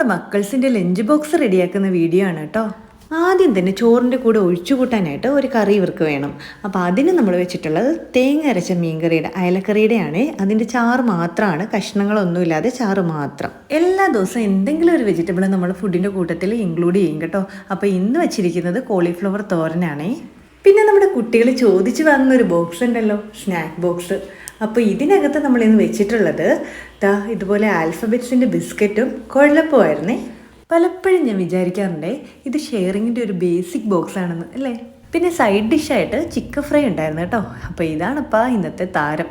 നമ്മുടെ മക്കൾസിന്റെ lunch box റെഡിയാക്കുന്ന വീഡിയോ ആണ് കേട്ടോ ആദ്യം തന്നെ ചോറിന്റെ കൂടെ ഒഴിച്ചു കൂട്ടാനായിട്ട് ഒരു കറി ഇവർക്ക് വേണം. അപ്പോൾ അതിന് നമ്മൾ വെച്ചിട്ടുള്ളത് തേങ്ങ അരച്ച മീൻകറിയുടെ അയലക്കറിയുടെയാണ്. അതിന്റെ ചാറ് മാത്രമാണ് കഷ്ണങ്ങളൊന്നുമില്ലാതെ ചാറ് മാത്രം. എല്ലാ ദിവസവും എന്തെങ്കിലും ഒരു വെജിറ്റബിൾ നമ്മൾ ഫുഡിന്റെ കൂട്ടത്തിൽ ഇൻക്ലൂഡ് ചെയ്യും കേട്ടോ. അപ്പോൾ ഇന്ന് വെച്ചിരിക്കുന്നത് കോളിഫ്ലവർ തോരനാണേ. പിന്നെ നമ്മുടെ കുട്ടികൾ ചോദിച്ചു വാങ്ങുന്ന ഒരു ബോക്സ് ഉണ്ടല്ലോ സ്നാക്ക് ബോക്സ് അപ്പോൾ ഇതിനകത്ത് നമ്മൾ ഇന്ന് വെച്ചിട്ടുള്ളത് ദാ ഇതുപോലെ ആൽഫബറ്റ്സിന്റെ ബിസ്ക്കറ്റും കൊഴലപ്പമായിരുന്നേ പലപ്പോഴും ഞാൻ വിചാരിക്കാറുണ്ടേ ഇത് ഷെയറിങ്ങിന്റെ ഒരു ബേസിക് ബോക്സ് ആണെന്ന് അല്ലേ? പിന്നെ സൈഡ് ഡിഷായിട്ട് ചിക്കൻ ഫ്രൈ ഉണ്ടായിരുന്നു കേട്ടോ. അപ്പോൾ ഇതാണിപ്പോൾ ഇന്നത്തെ താരം.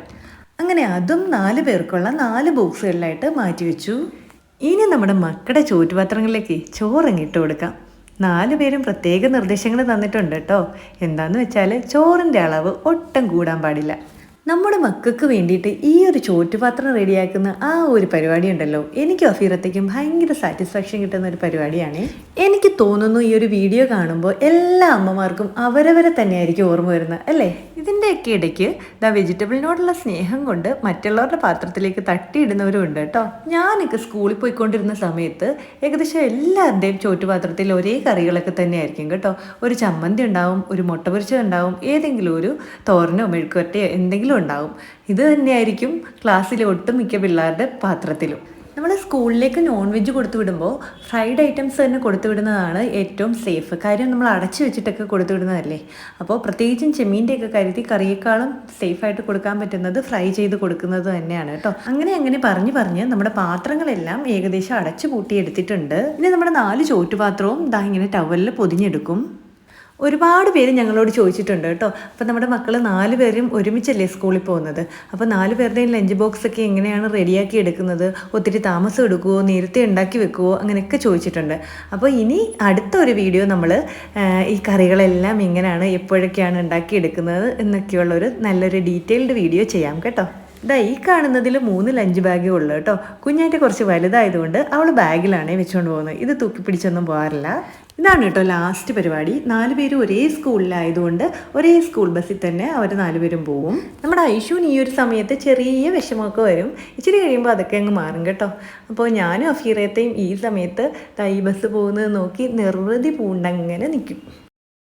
അങ്ങനെ അതും നാല് പേർക്കുള്ള നാല് ബോക്സുകളിലായിട്ട് മാറ്റി വെച്ചു ഇനി നമ്മുടെ മക്കളുടെ ചോറ്റുപാത്രങ്ങളിലേക്ക് ചോറങ്ങിട്ട് കൊടുക്കാം. നാല് പേരും പ്രത്യേക നിർദ്ദേശങ്ങൾ തന്നിട്ടുണ്ട് കേട്ടോ എന്താന്ന് വെച്ചാൽ ചോറിന്റെ അളവ് ഒട്ടും കൂടാൻ പാടില്ല. നമ്മുടെ മക്കൾക്ക് വേണ്ടിയിട്ട് ഈ ഒരു ചോറ്റുപാത്രം റെഡിയാക്കുന്ന ആ ഒരു പരിപാടി ഉണ്ടല്ലോ എനിക്ക് അഫീറത്തേക്കും ഭയങ്കര സാറ്റിസ്ഫാക്ഷൻ കിട്ടുന്ന ഒരു പരിപാടിയാണ്. എനിക്ക് തോന്നുന്നു ഈ ഒരു വീഡിയോ കാണുമ്പോൾ എല്ലാ അമ്മമാർക്കും അവരവരെ തന്നെയായിരിക്കും ഓർമ്മ വരുന്നത് അല്ലേ? ഇതിന്റെയൊക്കെ ഇടയ്ക്ക് ദ വെജിറ്റബിളിനോടുള്ള സ്നേഹം കൊണ്ട് മറ്റുള്ളവരുടെ പാത്രത്തിലേക്ക് തട്ടിയിടുന്നവരും ഉണ്ട് കേട്ടോ. ഞാനൊക്കെ സ്കൂളിൽ പോയിക്കൊണ്ടിരുന്ന സമയത്ത് ഏകദേശം എല്ലാവരുടെയും ചോറ്റുപാത്രത്തിൽ ഒരേ കറികളൊക്കെ തന്നെയായിരിക്കും കേട്ടോ. ഒരു ചമ്മന്തി ഉണ്ടാവും ഒരു മുട്ട ഉണ്ടാവും ഏതെങ്കിലും ഒരു തോരനോ മെഴുക്കുവരട്ടയോ എന്തെങ്കിലും ഉണ്ടാവും. ഇത് തന്നെയായിരിക്കും ക്ലാസ്സിലെ ഒട്ടുമിക്ക പിള്ളേരുടെ പാത്രത്തിലും. നമ്മൾ സ്കൂളിലേക്ക് നോൺ വെജ് കൊടുത്തു വിടുമ്പോൾ ഫ്രൈഡ് ഐറ്റംസ് തന്നെ കൊടുത്തു വിടുന്നതാണ് ഏറ്റവും സേഫ് കാര്യം നമ്മൾ അടച്ചു വെച്ചിട്ടൊക്കെ കൊടുത്തു വിടുന്നതല്ലേ? അപ്പോൾ പ്രത്യേകിച്ചും ചെമ്മീന്റെയൊക്കെ കരുതി കറിയേക്കാളും സേഫായിട്ട് കൊടുക്കാൻ പറ്റുന്നത് ഫ്രൈ ചെയ്ത് കൊടുക്കുന്നത് തന്നെയാണ് കേട്ടോ. അങ്ങനെ അങ്ങനെ പറഞ്ഞ് പറഞ്ഞ് നമ്മുടെ പാത്രങ്ങളെല്ലാം ഏകദേശം അടച്ചു പൂട്ടിയെടുത്തിട്ടുണ്ട്. പിന്നെ നമ്മുടെ നാല് ചോറ്റുപാത്രവും ദാ ഇങ്ങനെ ടവലിൽ പൊതിഞ്ഞെടുക്കും. ഒരുപാട് പേര് ഞങ്ങളോട് ചോദിച്ചിട്ടുണ്ട് കേട്ടോ. അപ്പോൾ നമ്മുടെ മക്കൾ നാല് പേരും ഒരുമിച്ചല്ലേ സ്കൂളിൽ പോകുന്നത്? അപ്പോൾ നാല് പേരുടെയും ലഞ്ച് ബോക്സ് ഒക്കെ എങ്ങനെയാണ് റെഡിയാക്കി എടുക്കുന്നത്? ഒത്തിരി താമസം എടുക്കുമോ നേരത്തെ ഉണ്ടാക്കി വെക്കുമോ അങ്ങനെയൊക്കെ ചോദിച്ചിട്ടുണ്ട്. അപ്പോൾ ഇനി അടുത്ത ഒരു വീഡിയോ നമ്മൾ ഈ കറികളെല്ലാം എങ്ങനെയാണ് എപ്പോഴൊക്കെയാണ് ഉണ്ടാക്കി എടുക്കുന്നത് എന്നൊക്കെയുള്ളൊരു നല്ലൊരു ഡീറ്റെയിൽഡ് വീഡിയോ ചെയ്യാം കേട്ടോ. ഇതാ ഈ കാണുന്നതിൽ മൂന്ന് ലഞ്ച് ബാഗേ ഉള്ളൂ കേട്ടോ. കുഞ്ഞായിട്ട് കുറച്ച് വലുതായതുകൊണ്ട് അവൾ ബാഗിലാണേ വെച്ചുകൊണ്ട് പോകുന്നത്. ഇത് തൂക്കി പിടിച്ചൊന്നും പോകാറില്ല. ഇതാണ് കേട്ടോ ലാസ്റ്റ് പരിപാടി. നാല് പേരും ഒരേ സ്കൂളിലായതുകൊണ്ട് ഒരേ സ്കൂൾ ബസ്സിൽ തന്നെ അവർ നാലുപേരും പോവും. നമ്മുടെ ഐഷുവിന് ഈ ഒരു സമയത്ത് ചെറിയ വിഷമമൊക്കെ വരും. ഇച്ചിരി കഴിയുമ്പോൾ അതൊക്കെ അങ്ങ് മാറും കേട്ടോ. അപ്പോൾ ഞാനും അഫീറയത്തെയും ഈ സമയത്ത് തൈ ബസ് പോകുന്നത് നോക്കി നിർവൃതി പൂണ്ടങ്ങനെ നിൽക്കും